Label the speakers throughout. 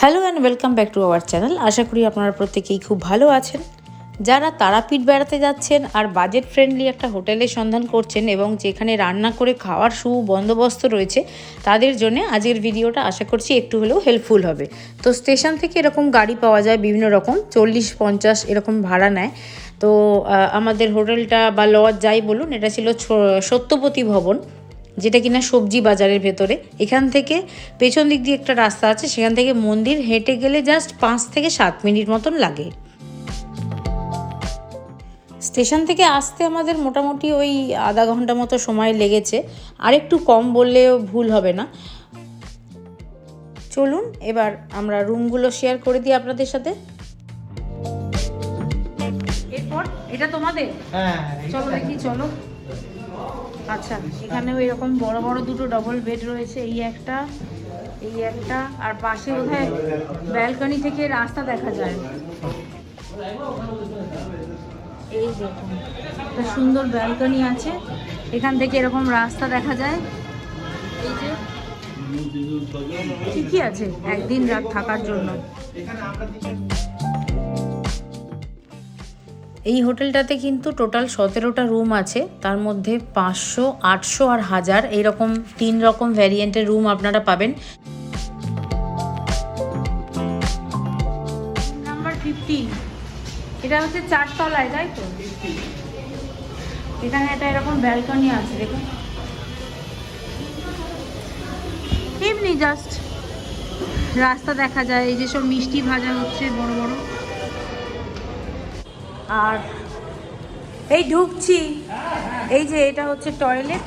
Speaker 1: Hello and welcome back to our channel আশা করি আপনারা প্রত্যেকেই খুব ভালো আছেন। যারা তারাপীঠ বেড়াতে যাচ্ছেন আর বাজেট ফ্রেন্ডলি একটা হোটেলের সন্ধান করছেন এবং যেখানে রান্না করে খাওয়ার সু বন্দোবস্ত রয়েছে, তাদের জন্য আজকের ভিডিওটা আশা করছি একটু হলেও হেল্পফুল হবে। তো স্টেশন থেকে এরকম গাড়ি পাওয়া যায় বিভিন্ন রকম, চল্লিশ, পঞ্চাশ এরকম ভাড়া নেয়। তো আমাদের হোটেলটা বা লজ যাই বলুন, এটা ছিল সত্যপতি ভবন। যেটা কিনা সবজি বাজারের ভেতরে। এখান থেকে পেছন দিক দিয়ে একটা রাস্তা আছে সেখান থেকে মন্দির হেঁটে গেলে জাস্ট পাঁচ থেকে সাত মিনিট মতন লাগে। স্টেশন থেকে আসতে আমাদের মোটামুটি ওই আধা ঘণ্টা মতো সময় লেগেছে। আর একটু কম বললেও ভুল হবে না। চলুন এবার আমরা রুমগুলো শেয়ার করে দিই আপনাদের সাথে। এরপর এটা তোমাদের?
Speaker 2: হ্যাঁ
Speaker 1: চলো দেখি চলো। আচ্ছা এখানেও এরকম বড় বড় দুটো ডবল বেড রয়েছে, এই একটা এই একটা, আর পাশে বোধহয় ব্যালকনি থেকে রাস্তা দেখা যায়। এই একটা সুন্দর ব্যালকনি আছে, এখান থেকে এরকম রাস্তা দেখা যায়। এই যে, ঠিকই আছে, একদিন রাত থাকার জন্য। এই হোটেলটাতে কিন্তু টোটাল সতেরোটা রুম আছে। তার মধ্যে পাঁচশো, আটশো আর হাজার এইরকম তিন রকম ভ্যারিয়েন্টের রুম আপনারা পাবেন। নাম্বার ফিফটিন এটা হচ্ছে চারতলায়, তাই তো? এখানে একটা এরকম ব্যালকনি আছে, দেখুন। এমনি জাস্ট রাস্তা দেখা যায়, এই যেসব মিষ্টি ভাজা হচ্ছে, বড় বড়। আর এই ঢুকছি। এই যে এটা হচ্ছে টয়লেট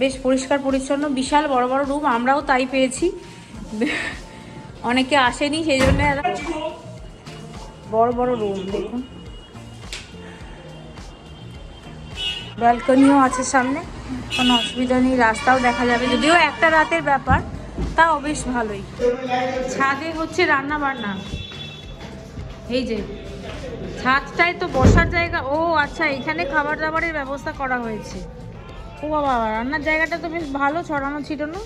Speaker 1: বেশ পরিষ্কার পরিচ্ছন্ন, বিশাল বড় বড় রুম আমরাও তাই পেয়েছি। অনেকে আসেনি সেই জন্য বড় বড় রুম দেখুন। ব্যালকনিও আছে সামনে। কোনো অসুবিধা নেই, রাস্তাও দেখা যাবে। যদিও একটা রাতের ব্যাপার তাও বেশ ভালোই। ছাদে হচ্ছে রান্না বান্না এই যে ছাদটায় তো বসার জায়গা। ও আচ্ছা এখানে খাবার দাবারের ব্যবস্থা করা হয়েছে। ও বাবা, রান্নার জায়গাটা তো বেশ ভালো, ছড়ানো ছিল না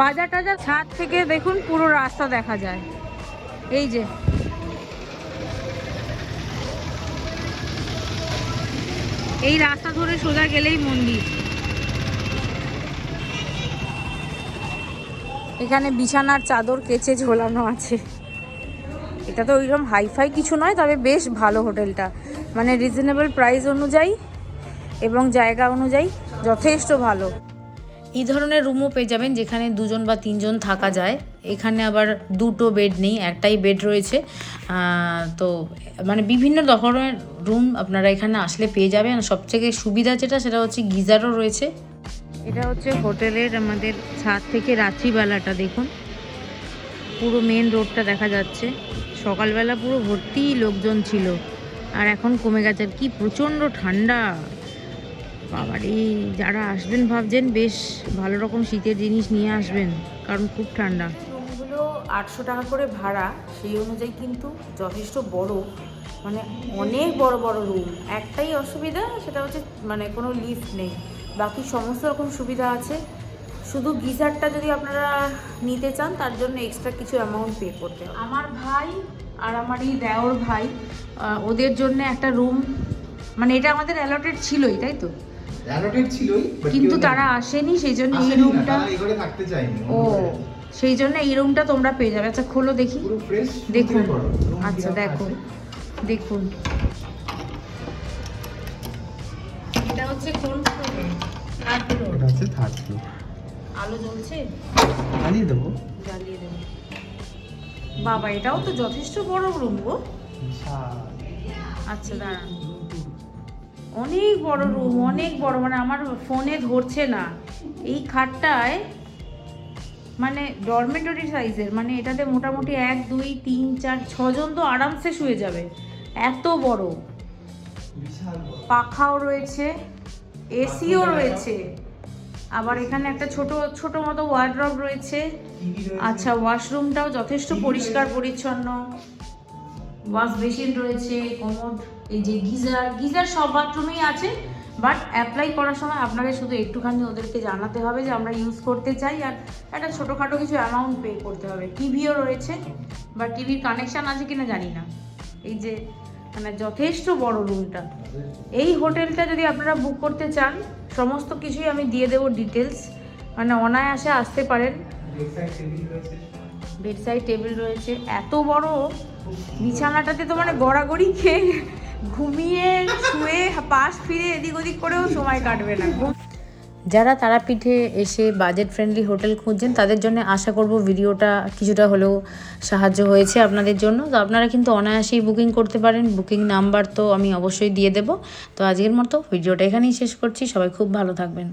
Speaker 1: বাজার টাজার ছাদ থেকে দেখুন, পুরো রাস্তা দেখা যায়। এই যে। এই রাস্তা ধরে সোজা গেলেই মন্দির। এখানে বিছানার চাদর কেচে ঝোলানো আছে। এটা তো ওইরকম হাইফাই কিছু নয় তবে বেশ ভালো হোটেলটা। মানে রিজনেবল প্রাইস অনুযায়ী এবং জায়গা অনুযায়ী যথেষ্ট ভালো। এই ধরনের রুমও পেয়ে যাবেন যেখানে দুজন বা তিনজন থাকা যায়। এখানে আবার দুটো বেড নেই একটাই বেড রয়েছে। তো মানে বিভিন্ন ধরনের রুম আপনারা এখানে আসলে পেয়ে যাবেন। সবথেকে সুবিধা যেটা সেটা হচ্ছে গিজারও রয়েছে। এটা হচ্ছে হোটেলের আমাদের ছাদ থেকে রাত্রিবেলাটা দেখুন। পুরো মেন রোডটা দেখা যাচ্ছে। সকালবেলা পুরো ভর্তি লোকজন ছিল। আর এখন কমে গেছে। আর কি প্রচণ্ড ঠান্ডা। বাবারে, যারা আসবেন ভাবছেন, বেশ ভালো রকম শীতের জিনিস নিয়ে আসবেন, কারণ খুব ঠান্ডা। রুমগুলো আটশো টাকা করে ভাড়া, সেই অনুযায়ী কিন্তু যথেষ্ট বড়। মানে অনেক বড় বড় রুম। একটাই অসুবিধা, সেটা হচ্ছে মানে কোনো লিফট নেই। বাকি সমস্ত রকম সুবিধা আছে। শুধু গিজারটা যদি আপনারা নিতে চান তার জন্য এক্সট্রা কিছু অ্যামাউন্ট পে করতে হবে। আমার ভাই আর আমার এই দেওর ভাই ওদের জন্য একটা রুম মানে এটা আমাদের অ্যালটেড ছিলই তাই তো?
Speaker 2: অ্যালোটেড ছিলই
Speaker 1: কিন্তু তারা আসেনি সেই জন্য এই রুমটা
Speaker 2: থাকতে
Speaker 1: ও সেই জন্য এই রুমটা তোমরা পেয়ে যাবে। আচ্ছা খোলো দেখি। দেখুন। আচ্ছা দেখো দেখুন। এটা হচ্ছে কোন ফ্লোরে থার্ড ফ্লোর
Speaker 2: এটা হচ্ছে থার্ড ফ্লোর
Speaker 1: আলো জ্বলছে?
Speaker 2: চালিয়ে দেবো।
Speaker 1: জ্বালিয়ে দেবো। বাবা এটাও তো যথেষ্ট বড় রুম গো। আচ্ছা দাঁড়ান। অনেক বড় রুম অনেক বড় মানে আমার ফোনে ধরছে না। এই খাটটায় মানে ডরমেটরি সাইজের মানে এটাতে মোটামুটি এক দুই তিন চার ছজন তো আরামসে শুয়ে যাবে। এত বড়। পাখাও রয়েছে এসিও রয়েছে। আবার এখানে একটা ছোট ছোট মতো ওয়ার্ড্রব রয়েছে।
Speaker 2: রয়েছে
Speaker 1: আচ্ছা ওয়াশরুমটাও যথেষ্ট পরিষ্কার, পরিচ্ছন্ন। ওয়াশ বেসিন রয়েছে কমোড এই যে গিজার গিজার সব বাথরুমেই আছে বাট অ্যাপ্লাই করার সময় আপনাকে শুধু একটুখানি ওদেরকে জানাতে হবে যে আমরা ইউজ করতে চাই, আর একটা ছোটোখাটো কিছু অ্যামাউন্ট পে করতে হবে। টিভিও রয়েছে বা টিভির কানেকশান আছে কিনা জানি না। এই যে মানে যথেষ্ট বড় রুমটা। এই হোটেলটা যদি আপনারা বুক করতে চান, সমস্ত কিছুই আমি দিয়ে দেবো ডিটেলস মানে অনায়াসে আসতে পারেন। বেডসাইড টেবিল রয়েছে। এত বড় বিছানাটাতে তো মানে গড়াগড়ি খেয়ে ঘুমিয়ে, শুয়ে, পাশ ফিরে এদিক ওদিক করেও সময় কাটবে না। যারা তারাপীঠে এসে বাজেট ফ্রেন্ডলি হোটেল খুঁজছেন, তাদের জন্য আশা করব ভিডিওটা কিছুটা হলেও সাহায্য হয়েছে আপনাদের জন্য। তো আপনারা কিন্তু অনায়াসেই বুকিং করতে পারেন। বুকিং নাম্বার তো আমি অবশ্যই দিয়ে দেব। তো আজকের মতো ভিডিওটা এখানেই শেষ করছি। সবাই খুব ভালো থাকবেন।